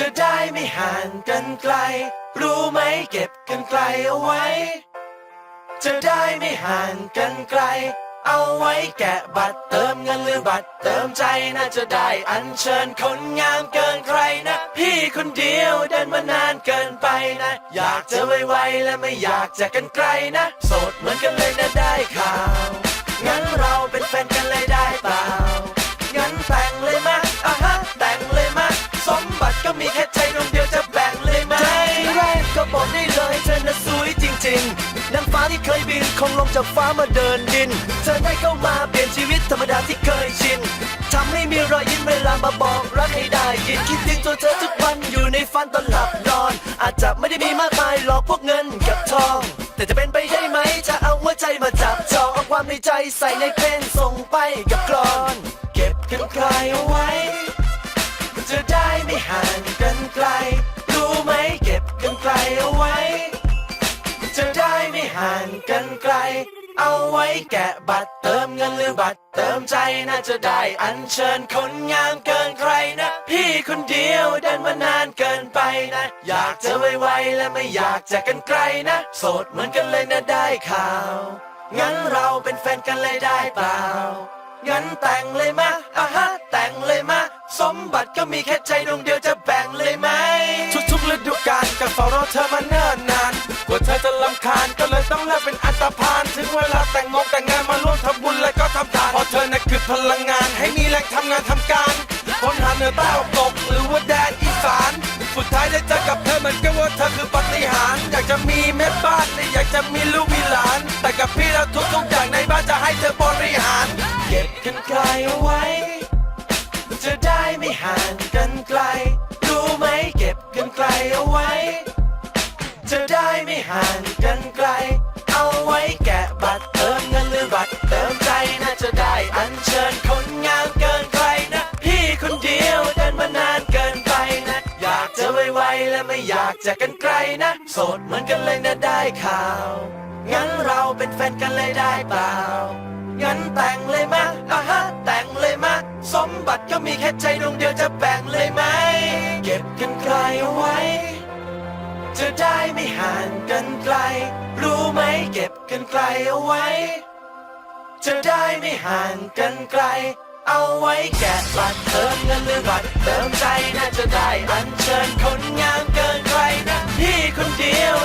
จะได้ไม่ห่างกันไกล รู้ไหมเก็บกันไกลเอาไว้ จะได้ไม่ห่างกันไกล เอาไว้แกะบัตรเติมเงินหรือบัตรเติมใจน่าจะได้อัญเชิญคนงามเกินใครนะ พี่คนเดียวเดินมานานเกินไปนะ อยากจะไวๆและไม่อยากจะกันไกลนะ โสดเหมือนกันเลยนะได้ข่า คงลงจากฟ้ามาเดินดิน เธอได้เข้ามาเปลี่ยนชีวิตธรรมดาที่เคยชินทำให้มีรอยยิ้มเวลามาบอกรักให้ได้ยินคิดถึงตัวเธอทุกวันอยู่ในฝันตอนหลับนอน อาจจะไม่ได้มีมากมายหรอกพวกเงินกับทอง แต่จะเป็นไปได้ไหมจะเอาหัวใจมาจับจองเอาความในใจใส่ในเพลงส่งไปกับกรอน เก็บกันใครเอาไว้ เอาไว้แกะบัตรเติมเงินหรือบัตรเติมใจน่าจะได้อัญเชิญคนงามเกินใครนะ พี่คนเดียวเดินมานานเกินไปนะ อยากจะไวๆและไม่อยากจะกันไกลนะ โสดเหมือนกันเลยนะได้ข่าว งั้นเราเป็นแฟนกันเลยได้เปล่า งั้นแต่งเลยมะอะฮะแต่งเลยมะสมบัติก็มีแค่ใจดวงเดียวจะแบ่ มีแรงทำงานทำการคนหาเหนือใต้ออกตกหรือว่าแดนอีสาน สุดท้ายได้เจอกับเธอเหมือนกับว่าเธอคือปฏิหารอยากจะมีแม่บ้านและอยากจะมีลูกมีหลาน แต่กับพี่แล้วทุกอย่างในบ้านจะให้เธอบริหาร เก็บกันไกลเอาไว้ จะได้ไม่ห่างกันไกล รู้ไหมเก็บกันไกลเอาไว้ จะได้ไม่ห่างกันไกล เอาไว้แกะบัตรเติมเงินหรือ อยากจะกันไกลนะ โสดเหมือนกันเลยนะได้ข่าว งั้นเราเป็นแฟนกันเลยได้เปล่า งั้นแต่งเลยมะอะฮะแต่งเลยมะ สมบัติก็มีแค่ใจดวงเดียวจะแบ่งเลยไหม เก็บกันใครเอาไว้ จะได้ไม่ห่างกันไกล รู้ไหมเก็บกันไกลเอาไว้ จะได้ไม่ห่างกันไกล เอาไว้แกะบัตรเติมเงินหรือบัตรเติมใจน่าจะได้อันเชิญคนงามเกินใครนะพี่คนเดียว